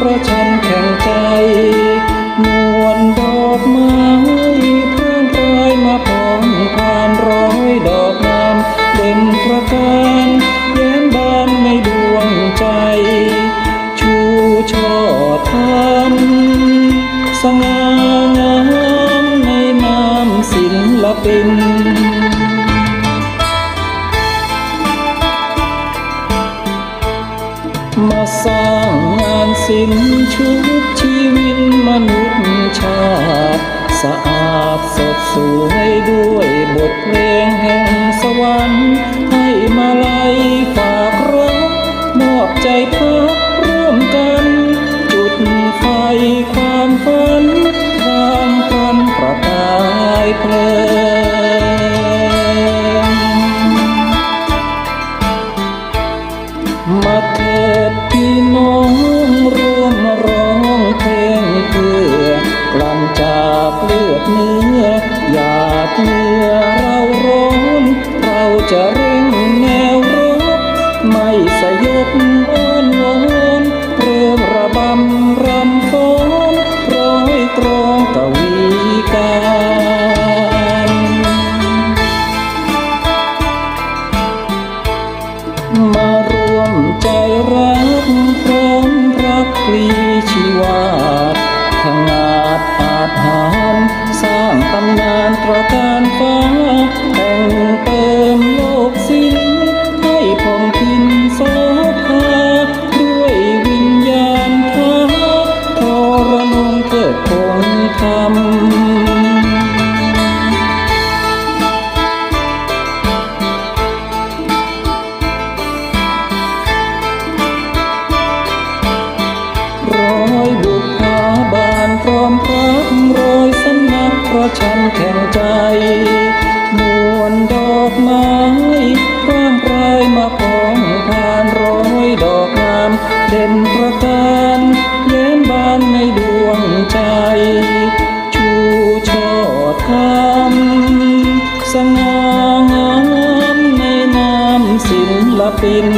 เพราะฉันแข็งใจนวลดอกไม้เพื่อนรายมาพร้องผ่านร้อยดอกนามเด่นประการเย้มบานในดวงใจ ชูช่อทำสง่างามในนามศิลปินมาสร้าง งานศิลป์ชุบชีวิตมนุษย์ชาติสะอาดสดสวยด้วยบทเพลงแห่งสวรรค์ให้มาลัยฝากรักมอบใจพักร่วมกัน จุดไฟความฝันทางกันประกายเพลิงมาเถิดพี่น้อง จากเลือดเนื้อหยาดเนื้อเราร้อนเราจะเร่งแนวรบไม่สยบำนานตระการฟ้าแห่ง เพราะฉันแข็งใจมวนดอกไม้ร่างกายมาพร้อมทานร้อยดอกงาม เด่นประการเย็มบานในดวงใจ ชูช่อทำสง่างามในนามศิลปิน